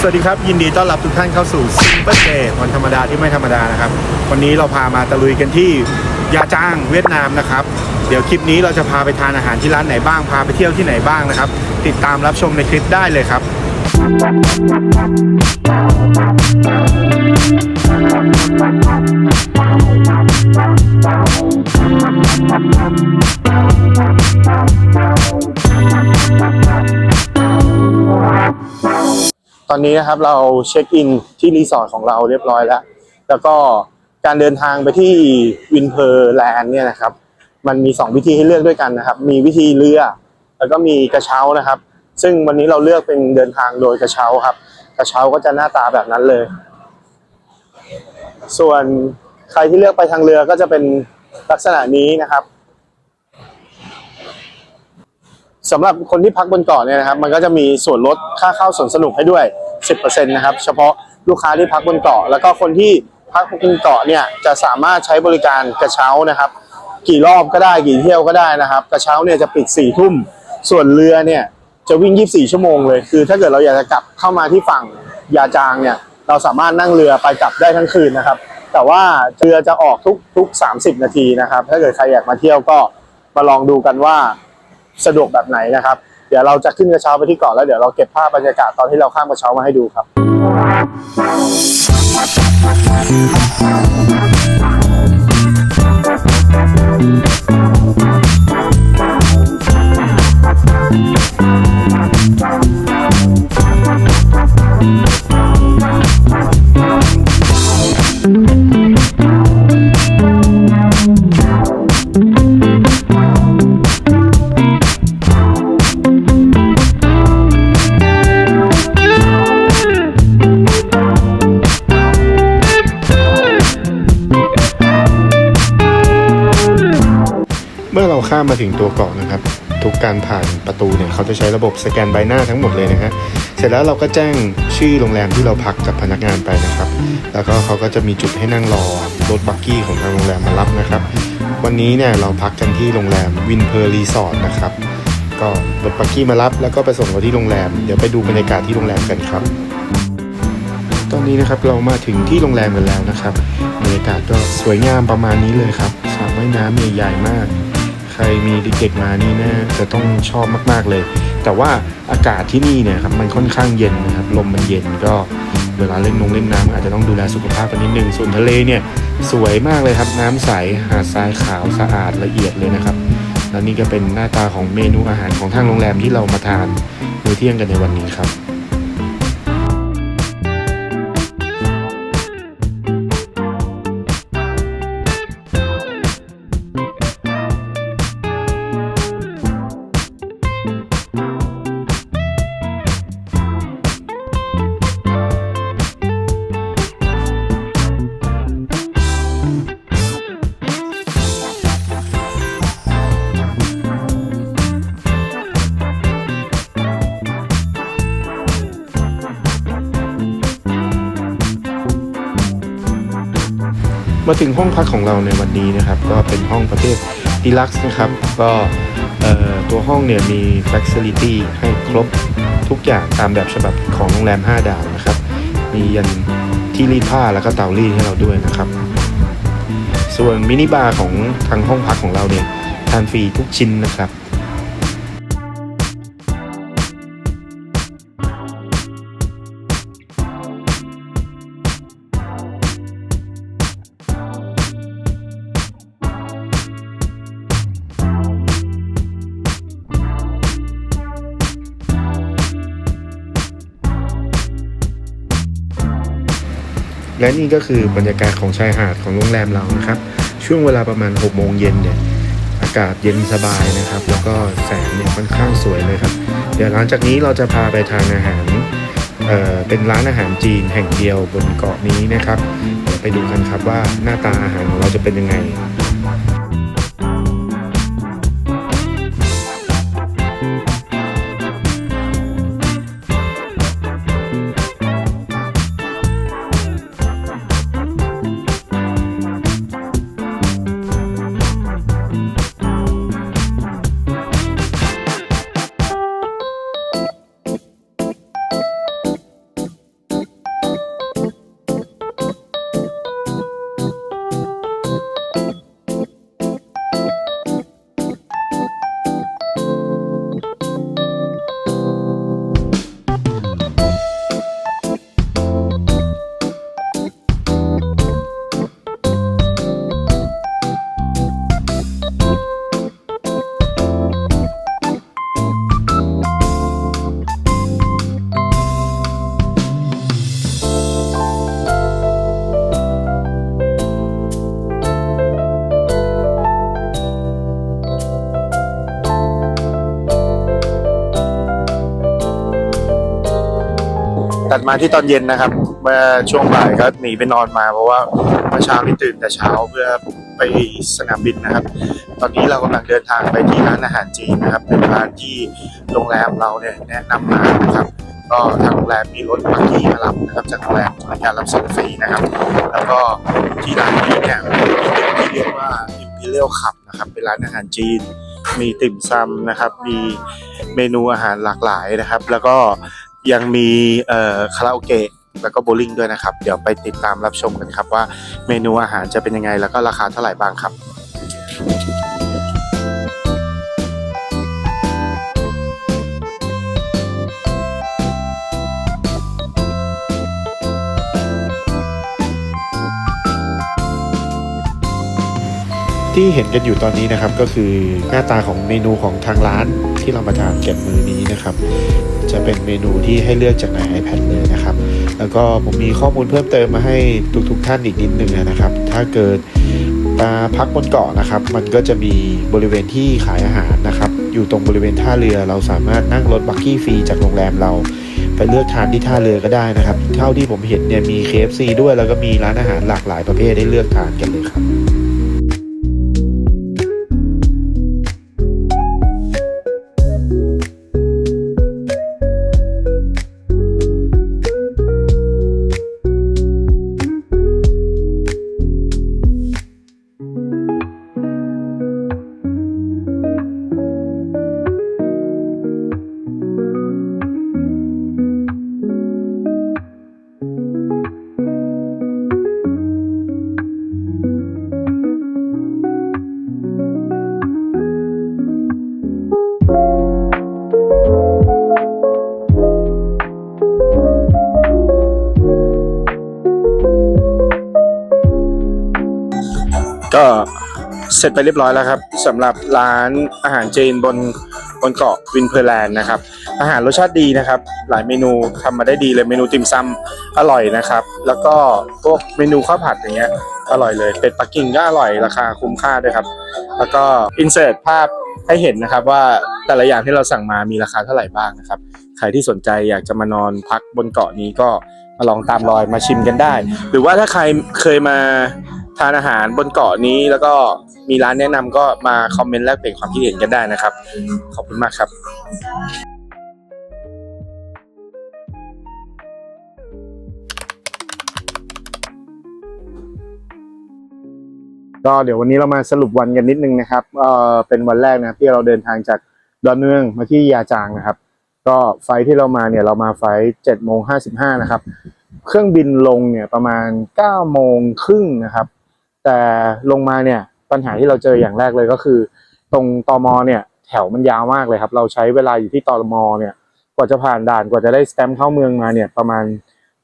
สวัสดีครับ ยินดีต้อนรับทุกท่านเข้าสู่ Simple Day วันธรรมดาที่ไม่ธรรมดานะครับ วันนี้เราพามาตะลุยกันที่ยาจ้างเวียดนามนะครับ เดี๋ยวคลิปนี้เราจะพาไปทานอาหารที่ร้านไหนบ้างพาไปเที่ยวที่ไหนบ้างนะครับ ติดตามรับชมในคลิปได้เลยครับต อนนี้นะครับเราเช็คอินที่รีสอร์ทของเราเรียบร้อยแล้ว แล้วก็การเดินทางไปที่วินเพอร์แลนด์เนี่ยนะครับ มันมี 2 วิธีให้เลือกด้วยกันนะครับ มีวิธีเรือ แล้วก็มีกระเช้านะครับ ซึ่งวันนี้เราเลือกเป็นเดินทางโดยกระเช้าครับ กระเช้าก็จะหน้าตาแบบนั้นเลย ส่วนใครที่เลือกไปทางเรือก็จะเป็นลักษณะนี้นะครับสำหรับคนที่พักบนเกาะเนี่ยนะครับ มันก็จะมีส่วนลดค่าเข้าสวนสนุกให้ด้วย 10%นะครับเฉพาะลูกค้าที่พักบนเกาะ แล้วก็คนที่พักบนเกาะเนี่ยจะสามารถใช้บริการกระเช้านะครับ กี่รอบก็ได้กี่เที่ยวก็ได้นะครับ กระเช้าเนี่ยจะปิด4ี่ทุ่มส่วนเรือเนี่ยจะวิ่ง 24 ชั่วโมงเลย คือ ถ้าเกิดเราอยากจะกลับเข้ามาที่ฝั่งยาจางเนี่ยเราสามารถนั่งเรือไปกลับได้ทั้งคืนนะครับ แต่ว่าเรือจะออกทุกทุก 30 นาทีนะครับ ถ้าเกิดใครอยากมาเที่ยวก็มาลองดูกันว่าสะดวกแบบไหนนะครับ เดี๋ยวเราจะขึ้นกระเช้าไปที่เกาะแล้วเดี๋ยวเราเก็บภาพบรรยากาศตอนที่เราข้ามกระเช้ามาให้ดูครับ ข้ามมาถึงตัวเกาะนะครับ ทุกการผ่านประตูเนี่ยเขาจะใช้ระบบสแกนใบหน้าทั้งหมดเลยนะฮะเสร็จแล้วเราก็แจ้งชื่อโรงแรมที่เราพักกับพนักงานไปนะครับ แล้วก็เขาก็จะมีจุดให้นั่งรอรถบักกี้ของทางโรงแรมมารับนะครับ วันนี้เนี่ยเราพักกันที่โรงแรมวินเพอร์รีสอร์ทนะครับก็รถบักกี้มารับแล้วก็ไปส่งเราที่โรงแรมเดี๋ยวไปดูบรรยากาศที่โรงแรมกันครับ ตอนนี้นะครับเรามาถึงที่โรงแรมกันแล้วนะครับบรรยากาศก็สวยงามประมาณนี้เลยครับสระว่ายน้ำใหญ่ๆมาก ใครมีเด็กมานี่น่าจะต้องชอบมาก ๆเลย แต่ว่าอากาศที่นี่เนี่ยครับมันค่อนข้างเย็นนะครับลมมันเย็นก็เวลาเล่นนงเล่นน้ำอาจจะต้องดูแลสุขภาพกันนิดนึงส่วนทะเลเนี่ยสวยมากเลยครับน้ำใสหาดทรายขาวสะอาดละเอียดเลยนะครับและนี่ก็เป็นหน้าตาของเมนูอาหารของทางโรงแรมที่เรามาทานมื้อเที่ยงกันในวันนี้ครับ มาถึงห้องพักของเราในวันนี้นะครับ ก็เป็นห้องประเภทดีลักซ์นะครับ ก็ตัวห้องเนี่ยมี Facility ให้ครบทุกอย่างตามแบบฉบับของโรงแรม 5 ดาวนะครับ มียันที่รีดผ้าแล้วก็เตารีดให้เราด้วยนะครับ ส่วนมินิบาร์ของทางห้องพักของเราเนี่ยทานฟรีทุกชิ้นนะครับ และนี่ก็คือบรรยากาศของชายหาดของโรงแรมเรานะครับ ช่วงเวลาประมาณ6โมงเย็นเนี่ยอากาศเย็นสบายนะครับ แล้วก็แสงเนี่ยค่อนข้างสวยเลยครับ เดี๋ยวหลังจากนี้เราจะพาไปทานอาหารเอ่อเป็นร้านอาหารจีนแห่งเดียวบนเกาะนี้นะครับเดี๋ยวไปดูกันครับว่าหน้าตาอาหารของเราจะเป็นยังไง ตัดมาที่ตอนเย็นนะครับเมื่อช่วงบ่ายก็หนีไปนอนมา เพราะว่าเมื่อเช้านี่ตื่นแต่เช้าเพื่อไปสนามบินนะครับ ตอนนี้เรากำลังเดินทางไปที่ร้านอาหารจีนนะครับ เป็นร้านที่โรงแรมเราเนี่ยแนะนำมานะครับก็ทางโรงแรมมีรถบักกี้มารับนะครับจากโรงแรมในการรับส่งฟรีนะครับ แล้วก็ที่ร้านนี้เนี่ยมีที่เรียกว่า Imperial Cup นะครับเป็นร้านอาหารจีน มีติ่มซำนะครับ มีเมนูอาหารหลากหลายนะครับ แล้วก็ ยังมีคาราโอเกะแล้วก็โบลิ่งด้วยนะครับ เดี๋ยวไปติดตามรับชมกันครับว่าเมนูอาหารจะเป็นยังไง แล้วก็ราคาเท่าไหร่บ้างครับที่เห็นกันอยู่ตอนนี้นะครับก็คือหน้าตาของเมนูของทางร้านที่เรามาทานเก็บมือนี้นะครับ จะเป็นเมนูที่ให้เลือกจากใน iPad เลยนะครับ แล้วก็ผมมีข้อมูลเพิ่มเติมมาให้ทุกๆท่านอีกนิดนึงนะครับ ถ้าเกิดมาพักบนเกาะนะครับ มันก็จะมีบริเวณที่ขายอาหารนะครับ อยู่ตรงบริเวณท่าเรือเราสามารถนั่งรถบักกี้ฟรีจากโรงแรมเรา ไปเลือกทานที่ท่าเรือก็ได้นะครับ เท่าที่ผมเห็นเนี่ยมี KFC ด้วยแล้วก็มีร้านอาหารหลากหลายประเภทให้เลือกทานกันเลยครับ เสร็จไปเรียบร้อยแล้วครับสำหรับร้านอาหารเจนบนบนเกาะวินเพอร์แลนด์นะครับ อาหารรสชาติดีนะครับ หลายเมนูทำมาได้ดีเลยเมนูติ่มซำอร่อยนะครับ แล้วก็พวกเมนูข้าวผัดอย่างเงี้ยอร่อยเลยเป็ดปักกิ่งก็อร่อยราคาคุ้มค่าด้วยครับ แล้วก็อินเสิร์ตภาพให้เห็นนะครับว่าแต่ละอย่างที่เราสั่งมามีราคาเท่าไหร่บ้างนะครับใครที่สนใจอยากจะมานอนพักบนเกาะนี้ก็มาลองตามรอยมาชิมกันได้ หรือว่าถ้าใครเคยมาทานอาหารบนเกาะนี้แล้วก็ มีร้านแนะนำก็มาคอมเมนต์แลกเปลี่ยนความคิดเห็นกันได้นะครับ ขอบคุณมากครับก็เดี๋ยววันนี้เรามาสรุปวันกันนิดนึงนะครับเออเป็นวันแรกนะที่เราเดินทางจากดอนเมืองมาที่ยาจางนะครับ ก็ไฟที่เรามาเนี่ยเรามาไฟเจ็ดโมงห้าสิบห้านะครับ เครื่องบินลงเนี่ยประมาณเก้าโมงครึ่งนะครับ แต่ลงมาเนี่ย ปัญหาที่เราเจออย่างแรกเลยก็คือ ตรงตมเนี่ยแถวมันยาวมากเลยครับ เราใช้เวลาอยู่ที่ตมเนี่ยกว่าจะผ่านด่านกว่าจะได้สแตมป์เข้าเมืองมาเนี่ยประมาณ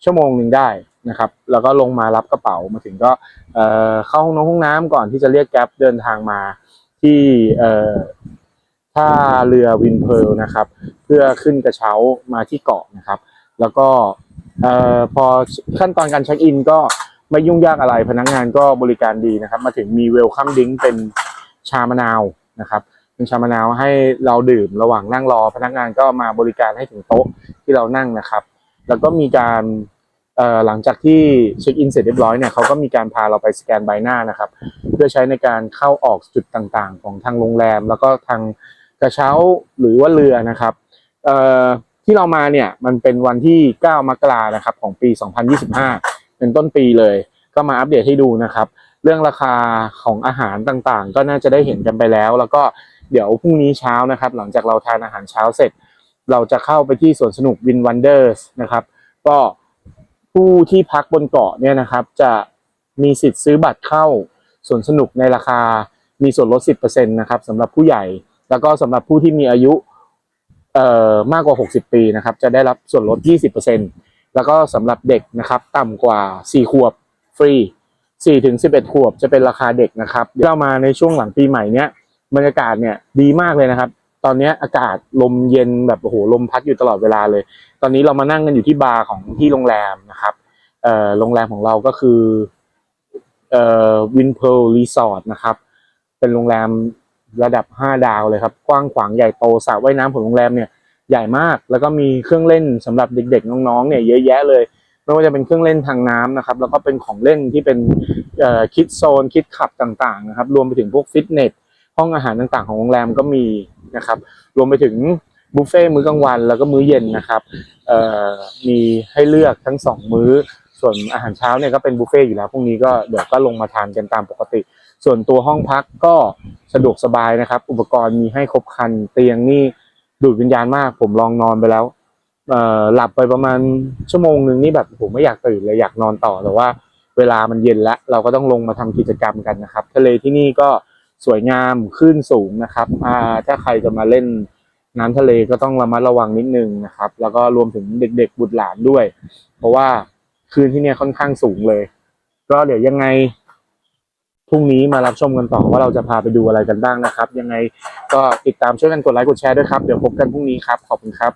ชั่วโมงหนึ่งได้นะครับ แล้วก็ลงมารับกระเป๋ามาถึงก็เเข้าห้องน้ำห้องน้ำก่อนที่จะเรียกแก๊ปเดินทางมาที่เท่าเรือวินเพลนะครับ เพื่อขึ้นกระเช้ามาที่เกาะนะครับ แล้วก็อพอขั้นตอนการเช็คอินก็ ไม่ยุ่งยากอะไรพนักงานก็บริการดีนะครับ มาถึงมีเวลคัมดิ้งเป็นชามะนาวนะครับเป็นชามะนาวให้เราดื่มระหว่างนั่งรอ พนักงานก็มาบริการให้ถึงโต๊ะที่เรานั่งนะครับ แล้วก็มีการหลังจากที่เช็คอินเสร็จเรียบร้อยเนี่ยเขาก็มีการพาเราไปสแกนใบหน้านะครับ เพื่อใช้ในการเข้าออกจุดต่างๆ ของทางโรงแรม แล้วก็ทางกระเช้าหรือว่าเรือนะครับที่เรามาเนี่ยมันเป็นวันที่ 9 มกรานะครับของปี 2025 เป็นต้นปีเลย ก็มาอัปเดตให้ดูนะครับ เรื่องราคาของอาหารต่างๆ ก็น่าจะได้เห็นกันไปแล้ว แล้วก็เดี๋ยวพรุ่งนี้เช้านะครับ หลังจากเราทานอาหารเช้าเสร็จ เราจะเข้าไปที่สวนสนุกวินวันเดอร์สนะครับ ก็ผู้ที่พักบนเกาะเนี่ยนะครับ จะมีสิทธิ์ซื้อบัตรเข้าสวนสนุกในราคามีส่วนลด 10%นะครับสำหรับผู้ใหญ่ แล้วก็สำหรับผู้ที่มีอายุเอ่อมากกว่า 60 ปีนะครับ จะได้รับส่วนลด 20% แล้วก็สำหรับเด็กนะครับต่ำกว่า 4 ขวบฟรี 4 ถึง 11 ขวบจะเป็นราคาเด็กนะครับเดี๋ยวเรามาในช่วงหลังปีใหม่เนี้ยบรรยากาศเนี่ยดีมากเลยนะครับ ตอนนี้อากาศลมเย็นแบบโอ้โหลมพัดอยู่ตลอดเวลาเลย ตอนนี้เรามานั่งกันอยู่ที่บาร์ของที่โรงแรมนะครับเอ่อโรงแรมของเราก็คือเอ่อวินเพลรีสอร์ทนะครับ เป็นโรงแรมระดับ 5 ดาวเลยครับ กว้างขวางใหญ่โตสระว่ายน้ำของโรงแรมเนี่ย ใหญ่มาก แล้วก็มีเครื่องเล่นสำหรับเด็ก ๆ น้องๆเนี่ยเยอะแยะเลยไม่ว่าจะเป็นเครื่องเล่นทางน้ำนะครับ แล้วก็เป็นของเล่นที่เป็นคิดโซนคิดขับต่างๆนะครับ รวมไปถึงพวกฟิตเนสห้องอาหารต่างๆ ของโรงแรมก็มีนะครับ รวมไปถึงบุฟเฟ่ต์มื้อกลางวันแล้วก็มื้อเย็นนะครับมีให้เลือกทั้งสองมื้อ ส่วนอาหารเช้าเนี่ยก็เป็นบุฟเฟ่ต์อยู่แล้วพรุ่งนี้ก็เดี๋ยวก็ลงมาทานกันตามปกติ ส่วนตัวห้องพักก็สะดวกสบายนะครับ อุปกรณ์มีให้ครบครันเตียงนี่ ดูดวิญญาณมาก ผมลองนอนไปแล้ว เอ่อหลับไปประมาณชั่วโมงหนึ่งนี่แบบผมไม่อยากตื่นเลยอยากนอนต่อแต่ว่า เวลามันเย็นแล้ว เราก็ต้องลงมาทำกิจกรรมกันนะครับทะเลที่นี่ก็สวยงามคลื่นสูงนะครับอ่าถ้าใครจะมาเล่นน้ำทะเลก็ต้องระมัดระวังนิดนึงนะครับ แล้วก็รวมถึงเด็ก ๆ บุตรหลานด้วย เพราะว่าคลื่นที่เนี่ยค่อนข้างสูงเลย ก็เดี๋ยวยังไง พรุ่งนี้มารับชมกันต่อว่าเราจะพาไปดูอะไรกันบ้างนะครับ ยังไงก็ติดตามช่วยกันกดไลค์กดแชร์ด้วยครับ เดี๋ยวพบกันพรุ่งนี้ครับ ขอบคุณครับ